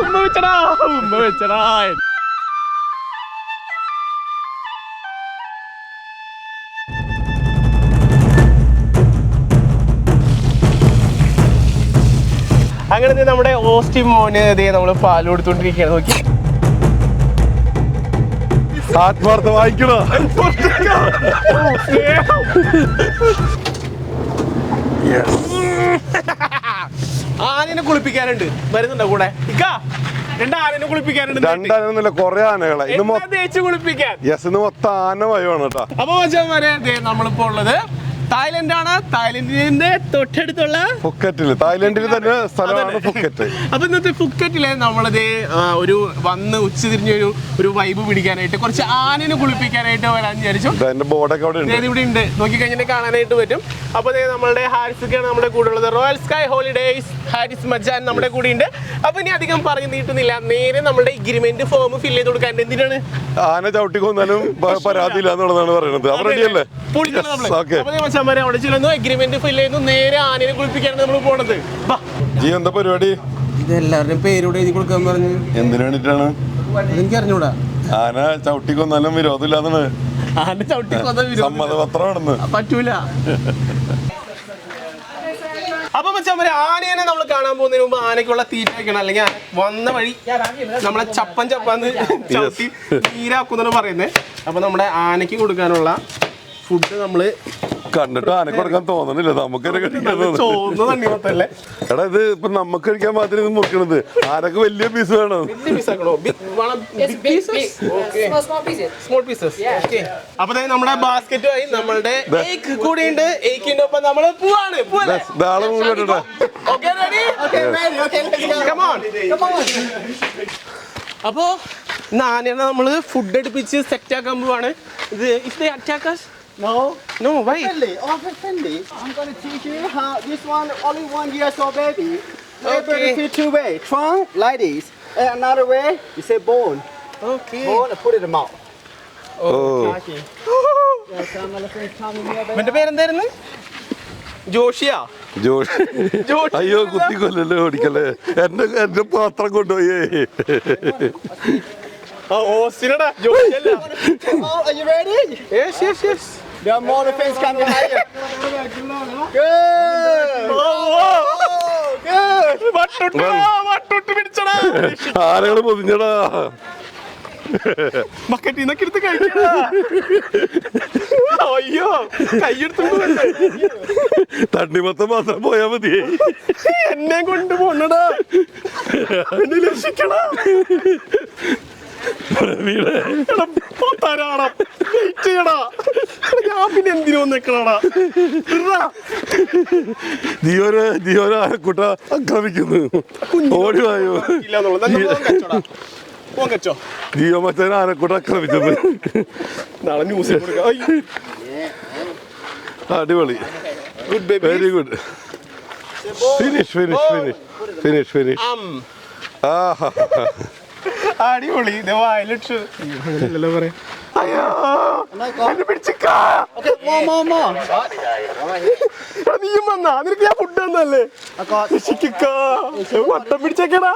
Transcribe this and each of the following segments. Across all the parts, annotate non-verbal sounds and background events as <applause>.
ഉമ്മ വെച്ചടാ ഉമ്മ വെച്ചടാ അങ്ങനെ ദേ നമ്മുടെ ഓസ്റ്റിൻ മോന് ദേ നമ്മൾ പാൽ കൊടുത്തോണ്ടിരിക്കുകയാണ് നോക്കി. ആത്മാർത്ഥ വായിക്കണോ? ആനനെ കുളിപ്പിക്കാനുണ്ട്. വരുന്നുണ്ടോ കൂടെ? ഇക്ക കുളിപ്പിക്കാനുണ്ട് രണ്ടാനൊന്നുമില്ല കൊറേ ആനകളെ. ഇന്ന് തേച്ച് കുളിപ്പിക്കാൻ? യെസ് ഇന്ന് മൊത്തം ആന വയവാണ് കേട്ടാ. അപ്പൊ മച്ചാന്മാരെ നമ്മളിപ്പോ ഉള്ളത് തായ്ലൻഡ് ആണ് തായ്ലൻഡിന്റെ തൊട്ടടുത്തുള്ള ഫുക്കറ്റിൽ തായ്ലൻഡിൽ തന്നെ സ്ഥലമാണ് ഫുക്കറ്റ്. <laughs> അപ്പൊ ഇന്നത്തെ ഫുക്കറ്റിലെ നമ്മളത് ഒരു വന്ന് ഉച്ചതിരിഞ്ഞ ഒരു ഒരു വൈബ് പിടിക്കാനായിട്ട് കുറച്ച് ആനനെ കുളിപ്പിക്കാനായിട്ട് വരാൻ വിചാരിച്ചു. ബോർഡൊക്കെ അവിടെ ഇവിടെ ഉണ്ട്. നോക്കി കാണാനായിട്ട് പറ്റും. അപ്പൊ നമ്മളുടെ ഹാരിസൊക്കെയാണ് നമ്മുടെ കൂടെ ഉള്ളത്. Royal sky holidays Haris Majan നമ്മുടെ കൂടെ ഉണ്ട്. അപ്പൊ ഇനി അധികം പറഞ്ഞു നീട്ടുന്നില്ല. നേരെ നമ്മുടെ എഗ്രിമെന്റ് ഫോം ഫില്ല് ചെയ്ത് കൊടുക്കാൻ എന്തിനാണ്? ആന ചവിട്ടി കൊന്നാലും പ- പരാതിയില്ല എന്നുള്ളതാണ് പറയുന്നത്. അവർ വരെ അവിടെ ചെല്ലുന്നു. എഗ്രിമെന്റ് ഫില്ല് ചെയ്യുന്നു. നേരെ ആനയെ കുളിപ്പിക്കാനാണ് നമ്മൾ പോണത്. വാ. ജി എന്താ പരിപാടി? ഇത് എല്ലാവരുടെയും പേരൂടെ എഴുതി കൊടുക്കാൻ പറഞ്ഞു. എന്തിനു വേണ്ടിട്ടാണ്? എനിക്ക് അറിഞ്ഞൂടാ. ആന ചവിട്ടി കൊന്നാലും വിരോധമില്ലാന്നാണ്. ആന ചവിട്ടി. സമ്മതപത്രമാണെന്ന്. പറ്റൂല. അപ്പൊ മച്ചാമരെ ആനേനെ നമ്മൾ കാണാൻ പോകുന്നതിന് മുമ്പ് ആനയ്ക്കുള്ള തീറ്റ വെക്കണം. അല്ലെങ്കിൽ വന്ന വഴി നമ്മളെ ചപ്പൻ ചപ്പാന്ന് ചവിട്ടി നീരാക്കുന്നാണ് പറയുന്നത് അപ്പൊ നമ്മുടെ ആനയ്ക്ക് കൊടുക്കാനുള്ള ഫുഡ് നമ്മൾ കണ്ടിട്ട് ആന കൊടുക്കാൻ തോന്നണില്ല. നമുക്ക് എടാ ഇത് ഇപ്പൊ നമുക്ക് കഴിക്കാൻ മാത്രമേ ഇത് മുറിക്കണത് ആനക്ക് വലിയ പീസ് വേണം. അപ്പൊ നമ്മുടെ ബാസ്ക്കറ്റുമായി നമ്മളുടെ കൂടി ഉണ്ട്. ഏക്കിന്റെ ഒപ്പം പോവാണ്. അപ്പോ നാനേനെ നമ്മൾ ഫുഡ് അടുപ്പിച്ച് സെറ്റ് ആക്കാൻ പോവാണ്. ഇത് if they attack us No. no why Friendly, oh, very friendly. I'm gonna teach you how this one only one year old baby. Everybody Okay. feel two way. Trunk like this. And another way, you say bone. okay Bone and put it in the mouth. Oh. മറ്റേ പേരെന്തായിരുന്നു Josiah Josh Joshi അയ്യോ കുത്തിക്കൊല്ലല്ലേ ഓടിക്കല്ലേ എന്റെ എന്റെ പാത്രം കൊണ്ടുപോയേ ആ ഓസ്റ്റിനടാ ജോഷി അല്ല Oh, are you ready? yes yes yes Are more elephants coming higher. Good. Oh, good. വട്ടൊട്ട് വട്ടൊട്ട് പിടിച്ചടാ. ആനകൾ പൊതിഞ്ഞടാ. ബക്കറ്റിൽ നിന്നൊക്കെ എടുത്ത് കഴിക്കടാ. അയ്യോ വരട്ടെ. തണ്ണിമത്തം മാത്രം പോയാ മതി എന്നെ കൊണ്ട് പോണടാ എന്നെ രക്ഷിക്കടാ. ഞാൻ പിന്നെ എന്തിനു വന്നേക്കണടാ ആക്രമിക്കുന്നു ഓടി വായോ? ജിയോ മച്ചാൻ ആക്രമിച്ചത്. നാളെ അടിപൊളി. Very good finish finish finish finish finish ആഹാ. അടിപൊളി. ഇത് ഇല്ലല്ലോ പറയാ അയ്യോ നീയും വന്നാ. നിനക്ക് ഞാൻ ഫുഡ് തന്നല്ലേ? രക്ഷിക്കാ. വട്ടം പിടിച്ചേക്കടാ.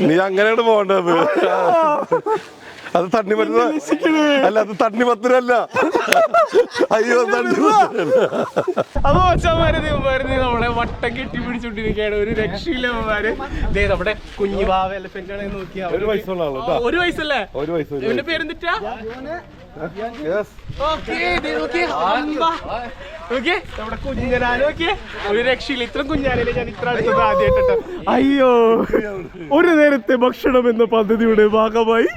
നീ അങ്ങനെയാണ് പോകേണ്ടത്. അത് തണ്ണിമത്തന അല്ല അത് തണ്ണിമത്തനല്ല അയ്യോ തണ്ണിമത്തനല്ല വരുന്നത് നമ്മളെ വട്ടം കെട്ടി പിടിച്ചോണ്ടിരിക്കുകയാണ്. ഒരു രക്ഷയില്ലമാര് നമ്മുടെ കുഞ്ഞു ബാബ എലഫന്റ് ആണ് നോക്കിയാ. ഒരു വയസ്സുള്ള ആളോ. ഒരു വയസ്സല്ലേ? ഒരു വയസ്സ് പേരെന്തിട്ടാ? ഒരു കുഞ്ഞാലേ ഞാൻ ഇത്ര അയ്യോ. ഒരു നേരത്തെ ഭക്ഷണം എന്ന പദ്ധതിയുടെ ഭാഗമായി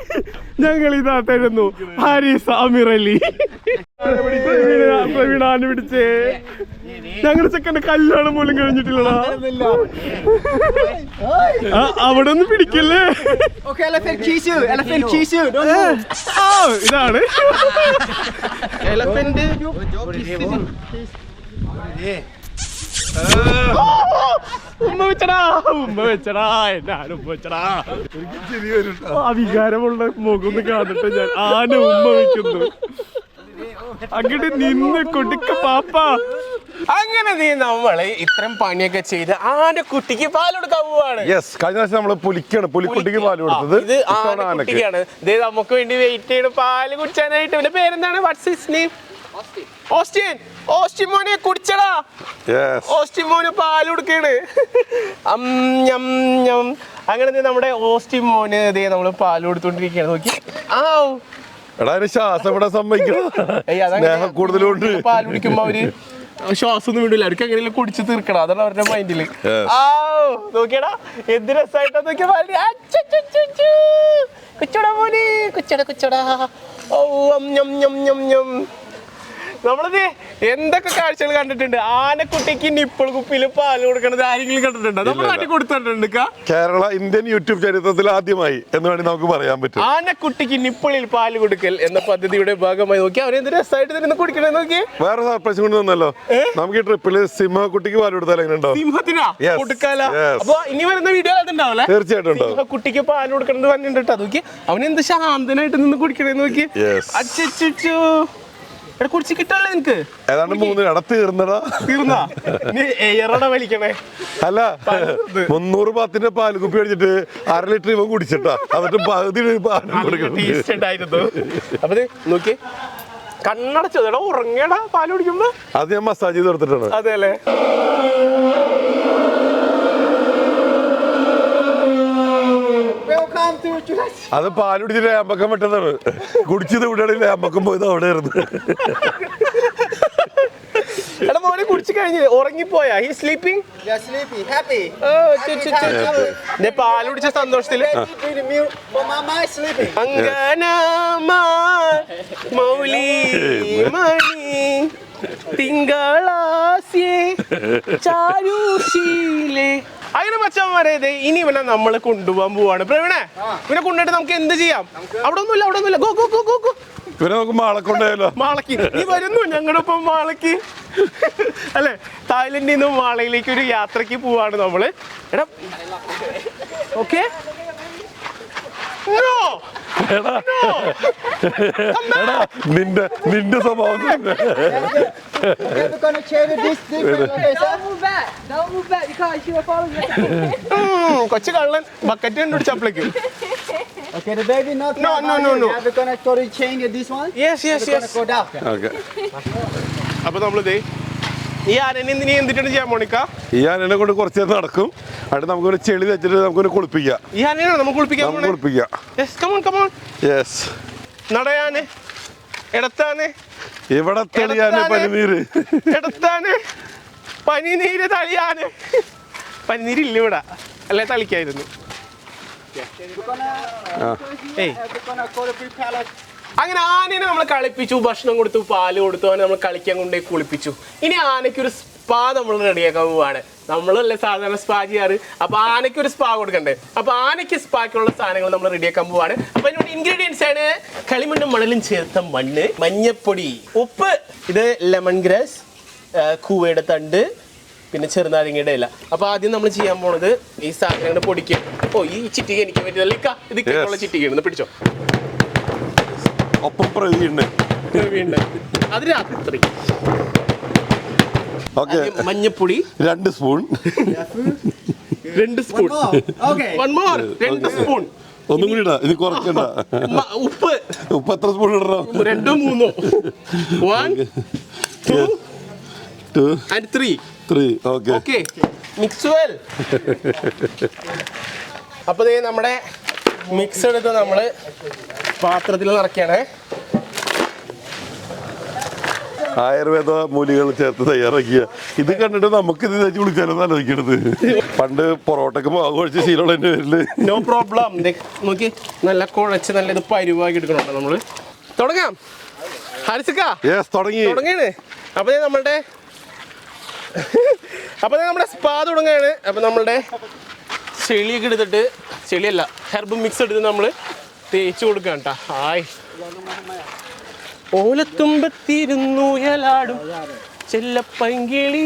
ഞങ്ങൾ ഇതാ തരുന്നു ഹാരിസ് അമീർ അലി. പ്രവീണാന് പിടിച്ചേ. ഞങ്ങളുടെ ചെക്കന്റെ കല്യാണം പോലും കഴിഞ്ഞിട്ടില്ലടാ. ആ, അവിടെ ഒന്ന് പിടിക്കല്ലേ ഇതാണ്. എലഫന്റ് ഉമ്മ വെച്ചടാ ഉമ്മ വെച്ചടാ എന്നാണ് ഉമ്മ വെച്ചടാ. ആ വികാരമുള്ള മുഖം ഒന്ന് കാണട്ടെ ഞാൻ. ആന ഉമ്മ വെക്കുന്നു. അങ്ങോട്ട് നിന്ന് കൊടുക്ക പാപ്പ. അങ്ങനെ നീ നമ്മളെ ഇത്രയും പണിയൊക്കെ ചെയ്ത് ആന്റെ കുട്ടിക്ക് പാൽ കൊടുക്കാൻ പോവാണ്. യെസ് കഴിഞ്ഞ പ്രാവശ്യം നമ്മൾ പുലിക്കാണ്. പുലിക്കുട്ടിക്ക് പാൽ കൊടുത്തത്. ഇത് ആനക്കുട്ടിക്കാണ് ഇത് നമുക്ക് വേണ്ടി വെയിറ്റ് ചെയ്യണം. പാൽ കുടിച്ചാനായിട്ട്. ഇവന്റെ പേരെന്താണ്? What's his name Austin Austin മോനെ കുടിച്ചടാ. ഓസ്റ്റിൻ മോന് കൊടുക്കാണ്. ഞം അങ്ങനെ ദേ നമ്മുടെ ഓസ്റ്റിൻ മോന് ഇതേ നമ്മൾ പാൽ കൊടുത്തോണ്ടിരിക്കുകയാണ് നോക്കി. ആ എടാ അതിന് ശ്വാസം ഇവിടെ സമ്മതിക്കണം. സ്നേഹം കൂടുതലുണ്ട്. പാൽ കുടിക്കുമ്പോ അവർ ശ്വാസം ഒന്നും വിടില്ല അവർക്ക് എങ്ങനെയും കുടിച്ച് തീർക്കണം. അതാണ് അവരുടെ Yes. ആ നോക്കിയടാ. എന്ത് രസമായിട്ടാ നോക്കിയ പാൽ. അച്ചച്ചച്ചച്ചു. കുച്ചടാ മോനെ. കുച്ചട കുച്ചടാ. ഓ ഞം ഞം ഞം ഞം. നമ്മളിത് എന്തൊക്കെ കാഴ്ചകൾ കണ്ടിട്ടുണ്ട്? ആനക്കുട്ടിക്ക് നിപ്പിൾ കുപ്പിയിൽ പാൽ കൊടുക്കണത് ആരെങ്കിലും കണ്ടിട്ടുണ്ടോ? കൊടുത്തിട്ടുണ്ട് കേരള ഇന്ത്യൻ യൂട്യൂബ് ചരിത്രത്തിൽ ആദ്യമായി എന്ന് വേണമെങ്കിൽ നമുക്ക് പറയാൻ പറ്റും. ആനക്കുട്ടിക്ക് നിപ്പിളിൽ പാൽ കൊടുക്കൽ എന്ന പദ്ധതിയുടെ ഭാഗമായി നോക്കി. അവരെന്ത് രസമായിട്ട് തന്നെ കുടിക്കണേ നോക്കി. വേറെ സർപ്രൈസ് കൊണ്ട് തന്നല്ലോ. നമുക്ക് ഈ ട്രിപ്പിൽ സിംഹക്കുട്ടിക്ക് പാൽ കൊടുത്താൽ എങ്ങനെ ഉണ്ടോ സിംഹത്തിനാ? കൊടുക്കാലോ? അപ്പൊ ഇനി വരുന്ന വീഡിയോ അതുണ്ടാവില്ല തീർച്ചയായിട്ടും ഉണ്ടാവും. കുട്ടിക്ക് പാൽ കൊടുക്കണത് പറഞ്ഞിട്ട് അവനെന്ത് ശാന്തനായിട്ട് നിന്ന് കുടിക്കണേ നോക്കി. Yes. എടാ കുടിച്ച് കിട്ടല്ലേ നിനക്ക്? ഏതാണ്ട് മൂന്ന് ഇട തീർന്നടാ. തീർന്നാ? നീ എയറട വലിക്കണേ. അല്ല മുന്നൂറ് പത്തിന്റെ പാൽ കുപ്പി അടിച്ചിട്ട് അര ലിറ്റർ ഇവൻ കുടിച്ചിട്ടാ. എന്നിട്ട് പകുതി ടേസ്റ്റ് ഉണ്ടായിരുന്നു. അപ്പൊ ദേ നോക്കി കണ്ണടച്ചത് എടാ ഉറങ്ങടാ പാൽ കുടിക്കുമ്പോ. അത് ഞാൻ മസാജ് ചെയ്ത് കൊടുത്തിട്ടാണ്. അതെ അല്ലേ അത് പാലുടിച്ചിട്ട് അമ്പക്കം വെട്ടതാണ്. കുടിച്ചത് ഇവിടെ അമ്പക്കം പോയത് അവിടെ ആയിരുന്നു എടാ മോനെ കുടിച്ചു കഴിഞ്ഞ് ഉറങ്ങിപ്പോയാ. സ്ലീപ്പിംഗ് സന്തോഷത്തിൽ. അങ്കനമാ മൗലി മണി തിങ്കളാസ്യേ ചാരുശീലേ. അങ്ങനെ മച്ചന്മാരെ ദേ ഇനി ഇവനെ നമ്മൾ കൊണ്ടുപോകാൻ പോവാണ്. പ്രവീണേ ഇവനെ കൊണ്ടുപോയിട്ട് നമുക്ക് എന്ത് ചെയ്യാം? അവിടെ ഒന്നുമില്ല അവിടെ ഒന്നുമില്ല go go go go go. ഇവരെ നമുക്ക് മാളെ കൊണ്ടുപോയല്ലോ മാളക്ക് നീ വരുന്നു ഞങ്ങളുടെ ഒപ്പം മാളക്ക് അല്ലെ? തായ്ലൻഡിൽ നിന്ന് മാളയിലേക്ക് ഒരു യാത്രയ്ക്ക് പോവാണ് നമ്മൾ. എടാ. ഓക്കെ. എടാ. നിന്റെ നിന്റെ സ്വഭാവം. <laughs> We're gonna change this different, okay. Don't move back. Don't move back. You can't. She will follow you. കൊച്ചു കള്ളൻ bucket Okay, the baby not. No, no, no, you. no. We're gonna totally change this one. Yes, yes, yes. go down. Okay. അപ്പൊ നമ്മളിതേ ഈ ആരനെ നീ എന്തിട്ടാണ് ചെയ്യാൻ Monica ഈ ആനനെ കൊണ്ട് കുറച്ച് നേരം നടക്കും എന്നിട്ട് നമുക്കൊരു ചെളി വെച്ചിട്ട് നമുക്കൊരു കുളിപ്പിക്കാം ഈ ആനയാണോ നമുക്ക് കുളിപ്പിക്കാം കുളിപ്പിക്കാം yes come on come on yes നടയാന് ഇടത്താന് ഇവിടെ തെളിയാന് എടത്താണ്. പനിനീര് ഇടത്താണ് പനിനീര് തളിയാന് പനിനീരില്ല ഇവിടെ അല്ലെ തളിക്കായിരുന്നു. ഏയ്. അങ്ങനെ ആനേനെ നമ്മൾ കളിപ്പിച്ചു ഭക്ഷണം കൊടുത്തു പാൽ കൊടുത്തു അവനെ നമ്മൾ കളിക്കാൻ കൊണ്ടുപോയി കുളിപ്പിച്ചു ഇനി ആനയ്ക്ക് ഒരു സ്പാ നമ്മൾ റെഡിയാക്കാൻ പോവാണ്. നമ്മളല്ലേ സാധാരണ സ്പാ ചെയ്യാറ്? അപ്പൊ ആനയ്ക്ക് ഒരു സ്പാ കൊടുക്കണ്ടേ? അപ്പൊ ആനയ്ക്ക് സ്പാക്കുള്ള സാധനങ്ങൾ നമ്മൾ റെഡിയാക്കാൻ പോവാണ്. അപ്പൊ അതിനോട് ഇൻഗ്രീഡിയൻസ് ആണ് കളിമണ്ണും മണലും ചേർത്ത മണ്ണ് മഞ്ഞപ്പൊടി ഉപ്പ് ഇത് ലെമൺ ഗ്രാസ് കൂവയുടെ തണ്ട് പിന്നെ ചെറുനാരങ്ങയുടെ ഇല. അപ്പൊ ആദ്യം നമ്മൾ ചെയ്യാൻ പോണത് ഈ സാധനങ്ങൾ പൊടിക്കുക ഓ ഈ ചിറ്റിക എനിക്ക് പറ്റിയതല്ല? ഇക്ക ഇത് ഇക്കുള്ള. പിടിച്ചോ? ഒപ്പം പ്രവീണ് അത് രാത്രി. ഓക്കെ. മഞ്ഞപ്പൊടി. രണ്ട് സ്പൂൺ. രണ്ട് സ്പൂൺ. വൺ മോർ രണ്ട് സ്പൂൺ. ഒന്നും കൂടി ഇടാ. ഇത് കുറക്കണ്ട ഉപ്പ്. ഉപ്പ് എത്ര സ്പൂൺ ഇടണോ? രണ്ടോ മൂന്നോ. One two two and three three okay okay mix well അപ്പൊ ദേ നമ്മുടെ മിക്സ് എടുത്ത് നമ്മൾ പാത്രത്തിൽ നിറയ്ക്കാണ് ആയുർവേദ മൂലികൾ ചേർത്ത് തയ്യാറാക്കിയ. ഇത് കണ്ടിട്ട് നമുക്ക് ഇത് തേച്ച് കുളിച്ചാലോ ആലോചിക്കണത് പണ്ട് പൊറോട്ടക്ക് മാവ് കുഴച്ച് ശീലമുള്ള എന്റെ പേരിൽ. നോ പ്രോബ്ലം നോക്കി നല്ല കുഴച്ച് നല്ല ഇത് പരുവാക്കി എടുക്കണുണ്ടോ നമ്മൾ? തുടങ്ങാം. ഹരിസിക്ക യെസ് തുടങ്ങി. തുടങ്ങിയാണ്. അപ്പൊ നമ്മളുടെ അപ്പൊ നമ്മുടെ സ്പാ തുടങ്ങുകയാണ് അപ്പൊ നമ്മളുടെ ചെളിയൊക്കെ എടുത്തിട്ട് ചെളിയല്ല ഹെർബ് മിക്സ് എടുത്ത് നമ്മൾ തേച്ച് കൊടുക്കാം കേട്ടാ ഹായ് ഓലത്തുമ്പത്തിരുന്നൂയലാടും ചെല്ലപ്പങ്കിളി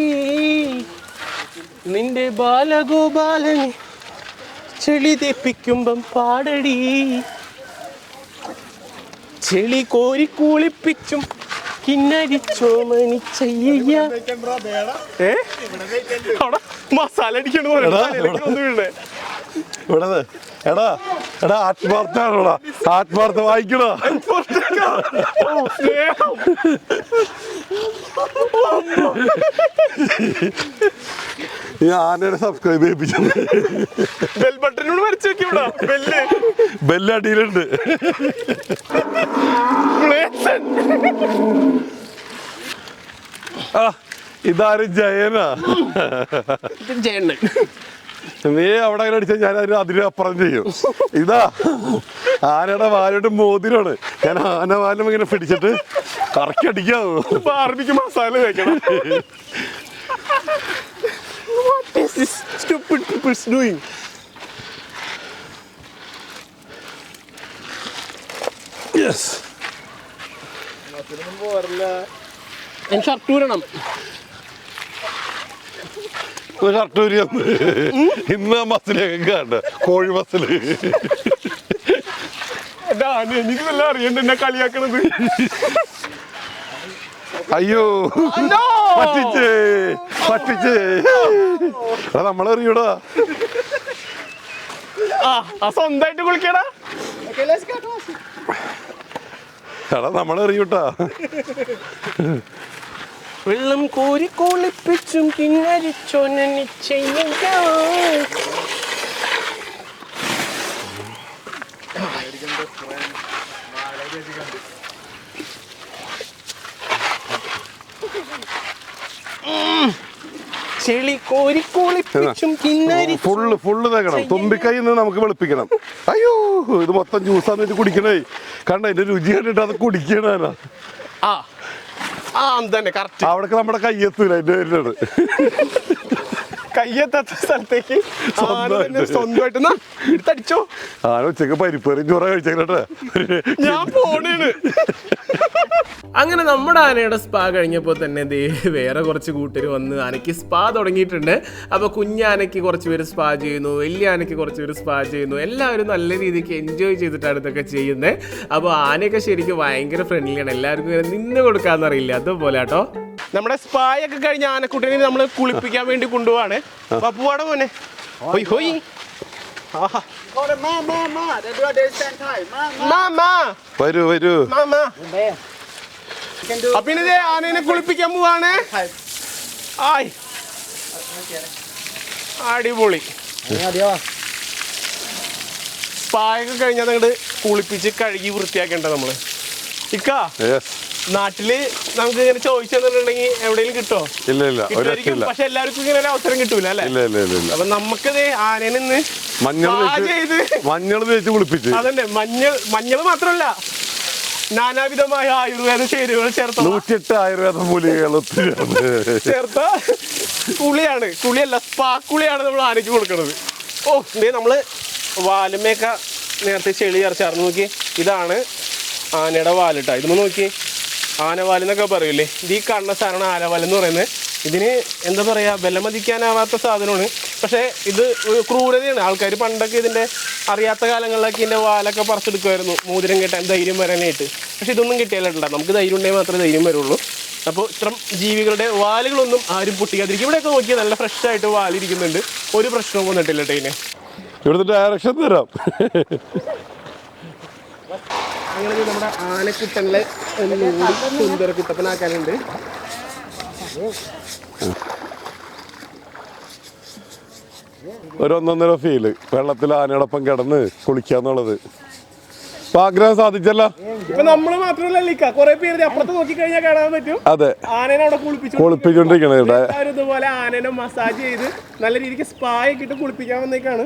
നിന്റെ ബാലഗോപാലനെ ചെളി തെപ്പിക്കുമ്പം പാടടി. ചെളി കോരി കുളിപ്പിച്ചും കിന്നരിച്ചോമനിച്ചയ്യ. ഏ? അവിടെ മസാല അടിക്കണ ഇവിടെ. എടാ എടാ ആത്മാർത്ഥാണോടാ ആത്മാർത്ഥ വായിക്കണോ. ഈ ആനയുടെ സബ്സ്ക്രൈബ് ചെയ്യിപ്പിച്ചത് ബെൽ ബട്ടനോട് വരച്ചു വെക്കി ഇവിടെ. ബെല്ല് അടിയിലുണ്ട്. ഇതാരും ജയനാ? ഇത് ജയണ്ണൻ. നീ അവിടെ അങ്ങനെ അടിച്ചാൽ ഞാൻ അതിന് അതിനപ്പുറം ചെയ്യും. ഇതാ ആനയുടെ വാലോട്ട് മോതിരാണ്. ഞാൻ ആന വാലും ഇങ്ങനെ പിടിച്ചിട്ട് കറക്കി അടിക്കാവോ. ബാർബിക്ക് മസാല തേക്കണം. What is this stupid people doing? Yes എനിക്ക് ഷർട്ട് ഊരണം. ഷർട്ട് ഊരിയെന്ന് ഇന്ന് ആ ബസ്സിലേക്ക് കണ്ട കോഴി ഇതാണ് എനിക്ക് നല്ല അറിയണ്ട എന്നെ കളിയാക്കണത്. അയ്യോ! പറ്റിച്ചേ. പറ്റിച്ചേ. എടാ നമ്മളെറിയൂടാ സ്വന്തമായിട്ട് കുളിക്കടാ. എടാ നമ്മളെറിയൂട്ടാ വെള്ളം കോരി കുളിപ്പിച്ചും കിന്നരിച്ചോനെ ചെയ്യുക ചെളി കോരി കുളിപ്പിച്ചും കിന്നരി ഫുള്ള് ഫുള്ള് തേക്കണം. തുമ്പിക്കൈ നിന്ന് നമുക്ക് വെളുപ്പിക്കണം. അയ്യോ ഇത് മൊത്തം ജ്യൂസാന്ന് വെച്ച് കുടിക്കണേ. കണ്ട അതിന്റെ രുചി കണ്ടിട്ട് അത് കുടിക്കണ. ആ. ആ തന്നെ കറക്റ്റ് അവിടേക്ക് നമ്മുടെ കയ്യെത്തൂല പേരിലാണ്. കയ്യെത്താത്ത സ്ഥലത്തേക്ക്. സ്വന്തമായിട്ട്. എടുത്തടിച്ചോ ആന ഉച്ചയ്ക്ക് പരിപ്പേറിയും ചോറ കഴിച്ചേക്കട്ടെ ഞാൻ പോണേണ്. അങ്ങനെ നമ്മുടെ ആനയുടെ സ്പാ കഴിഞ്ഞപ്പോൾ തന്നെ ദേ വേറെ കുറച്ച് കൂട്ടർ വന്ന് ആനയ്ക്ക് സ്പാ തുടങ്ങിയിട്ടുണ്ട്. അപ്പോൾ കുഞ്ഞാനയ്ക്ക് കുറച്ച് പേര് സ്പാ ചെയ്യുന്നു വലിയ ആനയ്ക്ക് കുറച്ച് പേര് സ്പാ ചെയ്യുന്നു. എല്ലാവരും നല്ല രീതിക്ക് എൻജോയ് ചെയ്തിട്ടാണ് ഇതൊക്കെ ചെയ്യുന്നത് അപ്പോൾ ആനയൊക്കെ ശരിക്കും ഭയങ്കര ഫ്രണ്ട്ലിയാണ് എല്ലാവർക്കും ഇങ്ങനെ നിന്ന് കൊടുക്കാന്നറിയില്ല അതുപോലെ കേട്ടോ. നമ്മുടെ സ്പായൊക്കെ കഴിഞ്ഞ ആനക്കുട്ടനെ നമ്മൾ കുളിപ്പിക്കാൻ വേണ്ടി കൊണ്ടുപോവാണ്. പപ്പുവാടെ മോനെ. ഹൊയ് ഹൊയ്. ma. മാമാ വരൂ വരൂ. മാമാ You can do. അപ്പൊ ഇനി ദേ ആനേനെ കുളിപ്പിക്കാൻ പോവാണ്. ആയ്. അടിപൊളി. പായൊക്കെ കഴിഞ്ഞാൽ അങ്ങോട്ട് കുളിപ്പിച്ച് കഴുകി വൃത്തിയാക്കേണ്ട നമ്മൾ. ഇക്ക യെസ് നാട്ടിൽ നമുക്ക് ഇങ്ങനെ ചോദിച്ചെന്നുണ്ടെങ്കിൽ എവിടെയെങ്കിലും കിട്ടോ? ഇല്ല ഇല്ല. പക്ഷെ എല്ലാവർക്കും ഇങ്ങനെ ഒരു അവസരം കിട്ടൂല അല്ലെ? ഇല്ല ഇല്ല ഇല്ല അപ്പൊ നമുക്കത് ആനേനെ ഇന്ന് മഞ്ഞൾ മഞ്ഞൾ തേച്ച് കുളിപ്പിച്ച്. അതന്നെ മഞ്ഞൾ മഞ്ഞൾ മാത്രമല്ല. നാനാവിധമായ ആയുർവേദ ചേരുവകൾ ചേർത്ത നൂറ്റിയെട്ട് ആയുർവേദ മൂലികകൾ ചേർത്ത കുളിയാണ്. കുളിയല്ല സ്പാ കുളിയാണ് നമ്മൾ ആനയ്ക്ക് കൊടുക്കുന്നത് ഓ ഇതേ നമ്മൾ വാലുമേക്ക നേരത്തെ ചെളി ഇറച്ചാർന്ന് നോക്കി ഇതാണ് ആനയുടെ വാലിട്ട ഇതൊന്ന് നോക്കി ആനവാലെന്നൊക്കെ പറയില്ലേ? ഇത് ഈ കണ്ണ സാധനമാണ് ആനവാലെന്ന് പറയുന്നത്. ഇതിന് എന്താ പറയുക വിലമതിക്കാനാവാത്ത സാധനമാണ്. പക്ഷേ ഇത് ക്രൂരതയാണ്. ആൾക്കാർ പണ്ടൊക്കെ ഇതിന്റെ അറിയാത്ത കാലങ്ങളിലൊക്കെ ഇതിന്റെ വാലൊക്കെ പറിച്ചെടുക്കുമായിരുന്നു മോതിരം കെട്ടാൻ ധൈര്യം വരാനായിട്ട്. പക്ഷേ ഇതൊന്നും കിട്ടിയാലില്ല. നമുക്ക് ധൈര്യം ഉണ്ടെങ്കിൽ മാത്രമേ ധൈര്യം വരുള്ളൂ. അപ്പോൾ ഇത്തരം ജീവികളുടെ വാലുകളൊന്നും ആരും പൊട്ടിക്കാതിരിക്കും. ഇവിടെയൊക്കെ നോക്കിയാൽ നല്ല ഫ്രഷ് ആയിട്ട് വാലിരിക്കുന്നുണ്ട്. ഒരു പ്രശ്നവും വന്നിട്ടില്ല ടൈന്. ഇവിടുത്തെ ഡയറക്ഷൻ തരാം. അങ്ങനെ നമ്മുടെ ആനക്കുട്ടനിലെ സുന്ദര കുട്ടപ്പനാക്കാനുണ്ട് ഒരു ഒന്നൊന്നര ഫീൽ വെള്ളത്തിൽ ആനയോടൊപ്പം കിടന്ന് കുളിക്കാന്നുള്ളത് അപ്പൊ ആഗ്രഹം സാധിച്ചല്ലോ? നമ്മൾ മാത്രമല്ല കുറെ പേര് അപ്പുറത്ത് നോക്കി കഴിഞ്ഞാൽ കാണാൻ പറ്റും. അതെ. ആനേനെ അവിടെ കുളിപ്പിച്ചു കുളിപ്പിച്ചോണ്ടിരിക്കണേ ഇവിടെ. ഇതുപോലെ ആനേനെ മസാജ് ചെയ്ത് നല്ല രീതിക്ക് സ്പാ ഒക്കെ ഇട്ട് കുളിപ്പിക്കാൻ വന്നേക്കാണ്.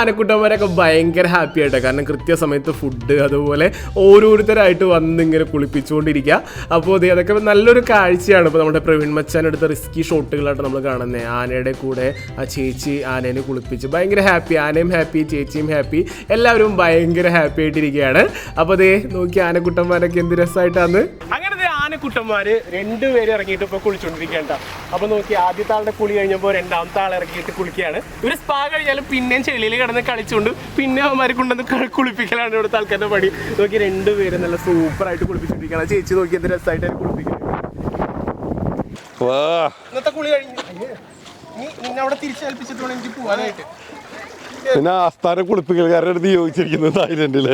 ആനക്കുട്ടന്മാരൊക്കെ ഭയങ്കര ഹാപ്പി ആയിട്ടാണ് കാരണം കൃത്യസമയത്ത് ഫുഡ് അതുപോലെ ഓരോരുത്തരായിട്ട് വന്ന് ഇങ്ങനെ കുളിപ്പിച്ചുകൊണ്ടിരിക്കുക. അപ്പോൾ അതെ അതൊക്കെ നല്ലൊരു കാഴ്ചയാണ്. ഇപ്പോൾ നമ്മുടെ പ്രവീൺ മച്ചാൻ എടുത്ത റിസ്കി ഷോട്ടുകളായിട്ട് നമ്മൾ കാണുന്നത് ആനയുടെ കൂടെ ആ ചേച്ചി ആനേനെ കുളിപ്പിച്ച് ഭയങ്കര ഹാപ്പി ആനയും ഹാപ്പി ചേച്ചിയും ഹാപ്പി എല്ലാവരും ഭയങ്കര ഹാപ്പി ആയിട്ടിരിക്കുകയാണ്. അപ്പോൾ അതേ നോക്കി ആനക്കുട്ടന്മാരൊക്കെ എന്ത് രസമായിട്ടാണ് അങ്ങനെ ആനക്കുട്ടന്മാര് രണ്ടുപേരും ഇറങ്ങിയിട്ട് ഇപ്പൊ കുളിച്ചോണ്ടിരിക്കണ്ട അപ്പൊ നോക്കി ആദ്യത്തെ ആളുടെ കുളി കഴിഞ്ഞപ്പോൾ രണ്ടാമത്തെ ആൾ ഇറങ്ങിയിട്ട് കുളിക്കുകയാണ്. ഒരു സ്പാ കഴിഞ്ഞാലും പിന്നെയും ചെളിയിൽ കിടന്ന് കളിച്ചുകൊണ്ട് പിന്നെ അവന്മാരെ കൊണ്ടുവന്ന് കുളിപ്പിക്കലാണ് ഇവിടുത്തെ ആൾക്കാരുടെ പടി നോക്കി രണ്ടുപേരും നല്ല സൂപ്പർ ആയിട്ട് ആ ചേച്ചി നോക്കി എന്ത് രസമായിട്ട് കുളിപ്പിക്കുന്നത് ഇന്നത്തെ കുളി കഴിഞ്ഞു. നിന്നെ അവിടെ എനിക്ക് പോകാനായിട്ട് പിന്നെ ആസ്ഥാന കുളിപ്പിക്കൽ അടുത്ത് ചോദിച്ചിരിക്കുന്നത് തായ്ലൻഡിൽ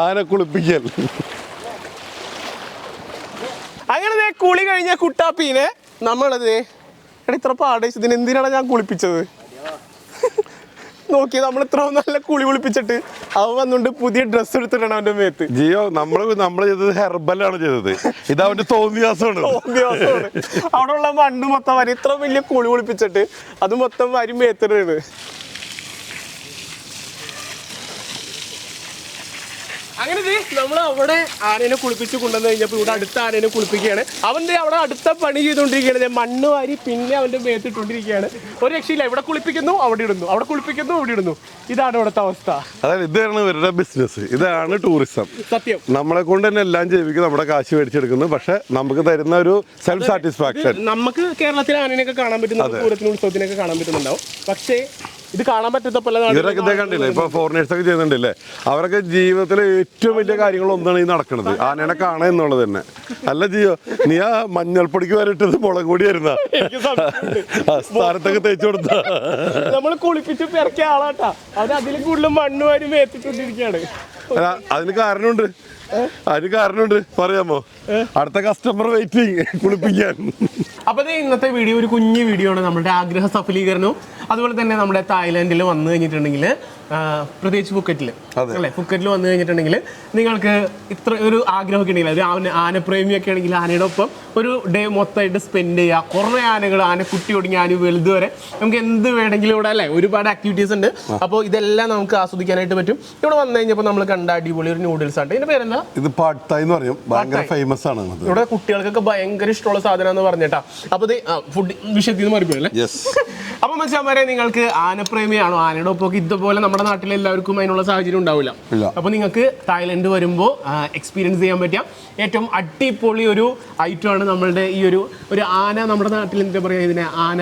ആന കുളിപ്പിക്കൽ അങ്ങനെ ദേ കുളി കഴിഞ്ഞ കുട്ടാപ്പീനെ നമ്മളത് എടാ ഇത്ര പാടേശ് ഇതിന് എന്തിനാണ് ഞാൻ കുളിപ്പിച്ചത്? നോക്കി നമ്മൾ ഇത്ര നല്ല കുളി കുളിപ്പിച്ചിട്ട് അവൻ വന്നുകൊണ്ട് പുതിയ ഡ്രസ്സ് എടുത്തിട്ടാണ് അവന്റെ മേത്ത്. ജിയോ നമ്മൾ നമ്മൾ ചെയ്തത് ഹെർബലാണ് ചെയ്തത്. ഇത് അവന്റെ തോന്നിയാസമാണ്. അവിടെ ഉള്ള മണ്ണ് മൊത്തം വരി. ഇത്ര വലിയ കുളി കുളിപ്പിച്ചിട്ട് അത് മൊത്തം വരി മേത്തിട്ടാണ് അങ്ങനെ നമ്മൾ അവിടെ ആനേനെ കുളിപ്പിച്ച് കൊണ്ടുവന്ന് കഴിഞ്ഞപ്പോൾ ഇവിടെ അടുത്ത ആനേനെ കുളിപ്പിക്കുകയാണ്. അവന്റെ അവിടെ അടുത്ത പണി ചെയ്തുകൊണ്ടിരിക്കുകയാണ്. മണ്ണ് വാരി പിന്നെ അവന്റെ മേത്തിട്ടുകൊണ്ടിരിക്കുകയാണ് ഒരു രക്ഷയില്ല. ഇവിടെ കുളിപ്പിക്കുന്നു അവിടെ ഇടുന്നു. അവിടെ കുളിപ്പിക്കുന്നു അവിടെ ഇടുന്നു. ഇതാണ് ഇവിടുത്തെ അവസ്ഥ. അതായത് ഇതാണ് ഇവരുടെ ബിസിനസ് ഇതാണ് ടൂറിസം സത്യം. നമ്മളെ കൊണ്ട് തന്നെ എല്ലാം ജീവിക്കും. നമ്മുടെ കാശ് മേടിച്ചെടുക്കുന്നു. പക്ഷെ നമുക്ക് തരുന്ന ഒരു സെൽഫ് സാറ്റിസ്ഫാക്ഷൻ നമുക്ക് കേരളത്തിലെ ആനേനെയൊക്കെ കാണാൻ പറ്റുന്ന പൂരത്തിന് ഉത്സവത്തിനൊക്കെ കാണാൻ പറ്റുന്നുണ്ടാവും. പക്ഷേ ഇത് കാണാൻ പറ്റാത്ത പല ഇവരൊക്കെ ഇതേ കണ്ടില്ലേ? ഇപ്പൊ ഫോറിനേഴ്സ് ഒക്കെ ചെയ്യുന്നുണ്ടല്ലേ? അവരൊക്കെ ജീവിതത്തിലെ ഏറ്റവും വലിയ കാര്യങ്ങൾ ഒന്നാണ് ഈ നടക്കുന്നത് ആനേനെ കാണുക എന്നുള്ളത് തന്നെ. അല്ല ജിയോ നീ ആ മഞ്ഞൾപ്പൊടിക്ക് വരെ ഇട്ടത് മുളക് പൊടിയായിരുന്ന? വരുന്ന. സ്ഥാനത്തൊക്കെ തേച്ചു കൊടുത്ത? നമ്മൾ കുളിപ്പിച്ച് പെറക്കിയ ആളാട്ടാ. അത് കൂടുതലും കൂടുതൽ മണ്ണ് വാരി മേത്തിക്കൊണ്ടിരിക്കുകയാണ് അതിന് കാരണമുണ്ട്. അതിന് കാരണമുണ്ട്. പറയാമോ? അടുത്ത കസ്റ്റമർ വെയിറ്റിംഗ് കുളിപ്പിക്കാൻ. അപ്പൊ ഇന്നത്തെ വീഡിയോ ഒരു കുഞ്ഞു വീഡിയോ ആണ്. നമ്മുടെ ആഗ്രഹ സഫലീകരണവും അതുപോലെ തന്നെ നമ്മുടെ തായ്ലാന്റിൽ വന്നു കഴിഞ്ഞിട്ടുണ്ടെങ്കിൽ പ്രത്യേകിച്ച് ഫുക്കറ്റിൽ അല്ലേ? ഫുക്കറ്റിൽ വന്നു കഴിഞ്ഞിട്ടുണ്ടെങ്കിൽ നിങ്ങൾക്ക് ഇത്ര ഒരു ആഗ്രഹമൊക്കെ ഉണ്ടെങ്കിൽ ഒരു ആന ആനപ്രേമിയൊക്കെ ആണെങ്കിൽ ആനയുടെ ഒപ്പം ഒരു ഡേ മൊത്തമായിട്ട് സ്പെൻഡ് ചെയ്യുക. കുറേ ആനകൾ ആന കുട്ടി ഒടുങ്ങി ആന വലുത് വരെ നമുക്ക് എന്ത് വേണമെങ്കിലും ഇവിടെ അല്ലേ? ഒരുപാട് ആക്ടിവിറ്റീസ് ഉണ്ട്. അപ്പോൾ ഇതെല്ലാം നമുക്ക് ആസ്വദിക്കാനായിട്ട് പറ്റും. ഇവിടെ വന്നു കഴിഞ്ഞപ്പോൾ നമ്മൾ കണ്ട അടിപൊളി ഒരു നൂഡിൽസ് ആണ്. ഇതിന്റെ പേരെന്താ? ഇത് പാട്ടായി എന്ന് പറയും. ഭയങ്കര ഫേമസ് ആണ് ഇവിടെ കുട്ടികൾക്കൊക്കെ ഭയങ്കര ഇഷ്ടമുള്ള സാധനം എന്ന് പറഞ്ഞിട്ടാ. അപ്പൊ ഫുഡ് വിഷയത്തിൽ നിന്ന് മാറിപ്പോയല്ലേ <laughs> അപ്പൊ മച്ചാമാരെ നിങ്ങൾക്ക് ആനപ്രേമിയാണോ? ആനയുടെ ഒപ്പം ഇതുപോലെ നമ്മുടെ നാട്ടിലെ എല്ലാവർക്കും അതിനുള്ള സാഹചര്യം ഉണ്ടാവില്ല. അപ്പൊ നിങ്ങൾക്ക് തായ്ലൻഡ് വരുമ്പോൾ എക്സ്പീരിയൻസ് ചെയ്യാൻ പറ്റിയ ഏറ്റവും അടിപൊളി ഒരു ഐറ്റം ആണ് നമ്മളുടെ ഈ ഒരു ഒരു ആന നമ്മുടെ നാട്ടിൽ എന്താ പറയാ ഇതിനെ? ആന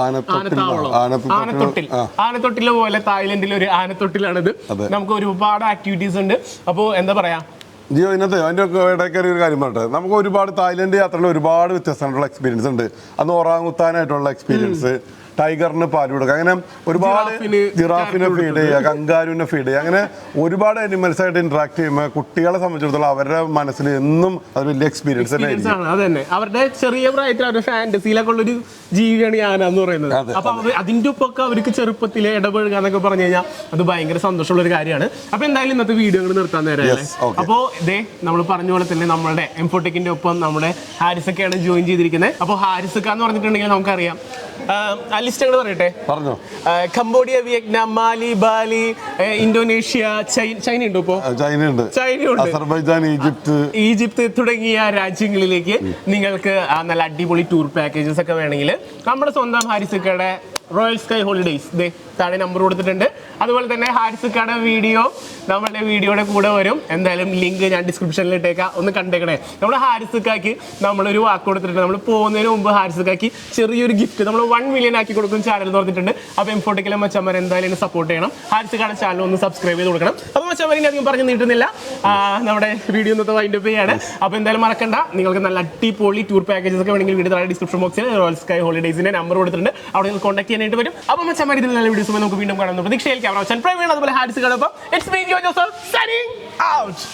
ആനത്തൊട്ടിൽ ആനത്തൊട്ടിൽ ആനത്തൊട്ടിലെ പോലെ തായ്ലൻഡിൽ ഒരു ആനത്തൊട്ടിലാണിത്. നമുക്ക് ഒരുപാട് ആക്ടിവിറ്റീസ് ഉണ്ട്. അപ്പോൾ എന്താ പറയാ? ജിയോ ഇതിനകത്ത് അതിന്റെ ഇടയ്ക്ക് ഒരു കാര്യം പറഞ്ഞിട്ട് നമുക്ക് ഒരുപാട് തായ്ലൻഡ് യാത്രയിൽ ഒരുപാട് വ്യത്യസ്തമായിട്ടുള്ള എക്സ്പീരിയൻസ് ഉണ്ട്. അന്ന് ഒറാങ്ങുത്താനായിട്ടുള്ള എക്സ്പീരിയൻസ് ടൈഗറിന് പാൽ കൊടുക്കുക. അങ്ങനെ ഒരുപാട് ജിറാഫിന് ഫീഡ് ചെയ്യുക കങ്കാരുവിനെ ഫീഡ് ചെയ്യുക. അങ്ങനെ ഒരുപാട് അനിമൽസ് ആയിട്ട് ഇന്ററാക്ട് ചെയ്യുമ്പോൾ കുട്ടികളെ സംബന്ധിച്ചിടത്തോളം അവരുടെ മനസ്സിൽ എന്നും അത് വലിയ എക്സ്പീരിയൻസ് തന്നെ എക്സ്പീരിയൻസ് ആണ്. അത് അവരുടെ ചെറിയ പ്രായത്തിൽ അവരുടെ ഫാന്റസിയിലൊക്കെ ഉള്ളൊരു ജീവിയാണ് ആന എന്ന് പറയുന്നത്. അപ്പൊ അതിന്റെ ഒപ്പൊക്കെ അവർക്ക് ചെറുപ്പത്തിൽ ഇടപഴകുക എന്നൊക്കെ പറഞ്ഞു കഴിഞ്ഞാൽ അത് ഭയങ്കര സന്തോഷമുള്ള ഒരു കാര്യമാണ്. അപ്പൊ എന്തായാലും ഇന്നത്തെ വീഡിയോകൾ നിർത്താൻ നേരം അപ്പൊ അപ്പോൾ ഇതേ നമ്മൾ പറഞ്ഞ പോലെ തന്നെ നമ്മുടെ എംഫോടെക്കിന്റെ ഒപ്പം നമ്മുടെ ഹാരിസൊക്കെയാണ് ജോയിൻ ചെയ്തിരിക്കുന്നത്. അപ്പോൾ ഹാരിസക്ക എന്ന് പറഞ്ഞിട്ടുണ്ടെങ്കിൽ നമുക്കറിയാം ആ ലിസ്റ്റ് അങ്ങോട്ട് പറയട്ടെ? പറഞ്ഞോ. Cambodia Vietnam Mali Bali Indonesia China China ഉണ്ടോ ഇപ്പോ? ചൈന ഉണ്ട് ചൈനയുണ്ട്. Azerbaijan Egypt. ഈജിപ്ത് തുടങ്ങിയ രാജ്യങ്ങളിലേക്ക് നിങ്ങൾക്ക് നല്ല അടിപൊളി ടൂർ പാക്കേജസ് ഒക്കെ വേണമെങ്കിൽ നമ്മുടെ സ്വന്തം ഹാരിസുക്കയുടെ റോയൽ സ്കൈ ഹോളിഡേയ്സ് ദേ താഴെ നമ്പർ കൊടുത്തിട്ടുണ്ട്. അതുപോലെ തന്നെ ഹാരിസുക്കയുടെ വീഡിയോ നമ്മളുടെ വീഡിയോയുടെ കൂടെ വരും. എന്തായാലും ലിങ്ക് ഞാൻ ഡിസ്ക്രിപ്ഷനിൽ ഇട്ടേക്കാം. ഒന്ന് കണ്ടേക്കണേ. നമ്മുടെ ഹാരിസുക്കാക്ക് നമ്മളൊരു വാക്ക് കൊടുത്തിട്ടുണ്ട്. നമ്മൾ പോകുന്നതിന് മുമ്പ് ഹാരിസുക്കാക്ക് ചെറിയൊരു ഗിഫ്റ്റ് നമ്മൾ വൺ മില്യൺ ആക്കി കൊടുക്കും ചാനൽ എന്ന് പറഞ്ഞിട്ടുണ്ട്. അപ്പോൾ എംഫോട്ടിക്കലെ മച്ചമ്മർ എന്തായാലും സപ്പോർട്ട് ചെയ്യണം. ഹാരിസുക്കാരുടെ ചാനൽ ഒന്ന് സബ്സ്ക്രൈബ് ചെയ്ത് കൊടുക്കണം. അപ്പോൾ മച്ചമ്മരിനെ അധികം പറഞ്ഞു നീട്ടുന്നില്ല. നമ്മുടെ വീഡിയോ ഇന്നത്തെ വൈൻഡപ്പ് ചെയ്യാണ്. അപ്പോൾ എന്തായാലും മറക്കണ്ട. നിങ്ങൾക്ക് നല്ല അടിപൊളി ടൂർ പാക്കേജസ് ഒക്കെ വേണമെങ്കിൽ വീഡിയോ ഡിസ്ക്രിപ്ഷൻ ബോക്സിൽ റോയൽ സ്കൈ ഹോളിഡേയ്സിന്റെ നമ്പർ കൊടുത്തിട്ടുണ്ട്. അവിടെ നിങ്ങൾ കോൺടാക്ട് ചെയ്യാനായിട്ട് അപ്പോൾ മച്ചമ്മരി ഇതിൽ നല്ല വീഡിയോസ് നമുക്ക് വീണ്ടും കാണുന്നു പ്രതീക്ഷയിൽ ക്യാമറ പ്രൈം അതുപോലെ it's me Joseph signing out